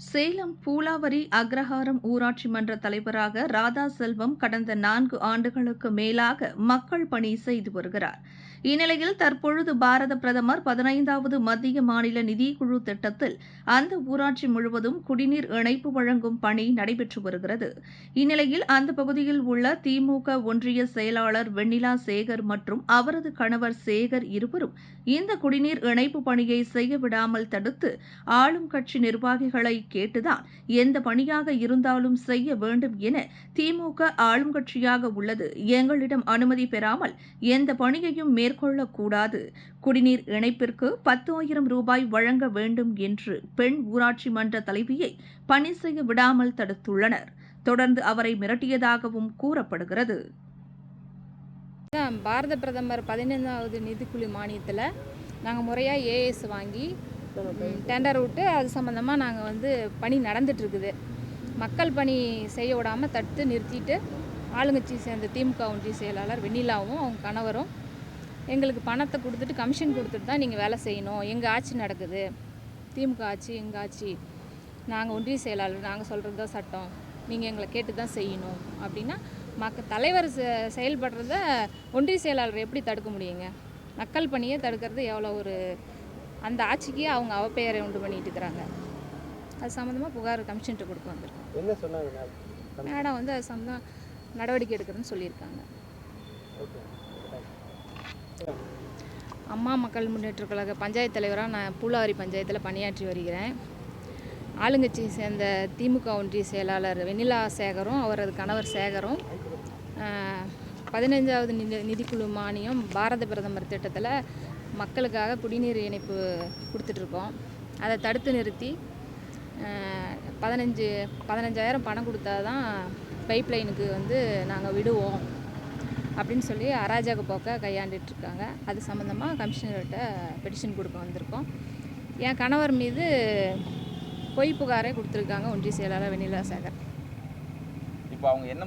சேலம் பூலாவரி அக்ரஹாரம் ஊராட்சி மன்ற தலைவராக ராதா செல்வம் கடந்த நான்கு ஆண்டுகளுக்கு மேலாக மக்கள் பணி செய்து வருகிறார். இந்நிலையில் தற்பொழுது பாரத பிரதமர் பதினைந்தாவது மத்திய மாநில நிதிக்குழு திட்டத்தில் அந்த ஊராட்சி முழுவதும் குடிநீர் இணைப்பு வழங்கும் பணி நடைபெற்று வருகிறது. இந்நிலையில் அந்த பகுதியில் உள்ள திமுக ஒன்றிய செயலாளர் வெண்ணிலா சேகர் மற்றும் அவரது கணவர் சேகர் இருவரும் இந்த குடிநீர் இணைப்பு பணியை செய்ய விடாமல் தடுத்து ஆளும் கட்சி நிர்வாகிகளை கேட்டுதான் எந்த பணியாக இருந்தாலும் செய்ய வேண்டும் என திமுக ஆளும் கட்சியாக உள்ளது. எங்களிடம் அனுமதி பெறாமல் எந்த பணியையும் மேற்கொள்ளக்கூடாது. குடிநீர் இணைப்பிற்கு பத்து ஆயிரம் ரூபாய் வழங்க வேண்டும் என்று பெண் ஊராட்சி மன்ற தலைவியை பணி செய்ய விடாமல் தடுத்துள்ளனர். தொடர்ந்து அவரை மிரட்டியதாகவும் கூறப்படுகிறது. தான் பாரத பிரதமர் பதினைந்தாவது நிதிக்குழு மானியத்தில் நாங்கள் முறையாக ஏஎஸ் வாங்கி டெண்டர் விட்டு அது சம்மந்தமாக நாங்கள் வந்து பணி நடந்துட்டுருக்குது. மக்கள் பணி செய்ய விடாமல் தடுத்து நிறுத்திட்டு ஆளுங்கட்சி சேர்ந்த திமுக ஒன்றிய செயலாளர் வெண்ணிலாவும் அவங்க கணவரும் எங்களுக்கு பணத்தை கொடுத்துட்டு கமிஷன் கொடுத்துட்டு தான் நீங்கள் வேலை செய்யணும். எங்கள் ஆட்சி நடக்குது. திமுக ஆட்சி எங்கள் ஆட்சி. நாங்கள் ஒன்றிய செயலாளர் நாங்கள் சொல்கிறது தான் சட்டம். நீங்கள் எங்களை கேட்டு தான் செய்யணும். அப்படின்னா மக்க தலைவர் செ- செயல்படுறத ஒன்றிய செயலாளர் எப்படி தடுக்க முடியுங்க? மக்கள் பணியை தடுக்கிறது எவ்வளோ ஒரு அந்த ஆட்சிக்கு அவங்க அவப்பெயரை உண்டு பண்ணிட்டு இருக்கிறாங்க. அது சம்மந்தமாக புகார் கமிஷன்ட்டு கொடுக்க வந்திருக்கோம். என்ன சொன்னாங்க மேடம்? வந்து அது சம்மந்தம் நடவடிக்கை எடுக்கிறேன்னு சொல்லியிருக்காங்க. அம்மா மக்கள் முன்னேற்ற கழக பஞ்சாயத்து தலைவராக நான் பூலாவரி பஞ்சாயத்தில் பணியாற்றி வருகிறேன். ஆளுங்கட்சியை சேர்ந்த திமுக ஒன்றிய செயலாளர் வெண்ணிலா சேகரும் அவரது கணவர் சேகரும் பதினைஞ்சாவது நிதி நிதிக்குழு மானியம் பாரத பிரதமர் திட்டத்தில் மக்களுக்காக குடிநீர் இணைப்பு கொடுத்துட்ருக்கோம். அதை தடுத்து நிறுத்தி பதினஞ்சு பதினஞ்சாயிரம் பணம் கொடுத்தா தான் பைப் லைனுக்கு வந்து நாங்கள் விடுவோம் அப்படின்னு சொல்லி அராஜக போக்கை கையாண்டுட்ருக்காங்க. அது சம்மந்தமாக கமிஷனர்கிட்ட பெட்டிஷன் கொடுக்க வந்திருக்கோம். என் கணவர் மீது பொய் புகாரே கொடுத்துருக்காங்க ஒன்றிய செயலாளர் வெண்ணிலா சேகர். இப்போ அவங்க என்ன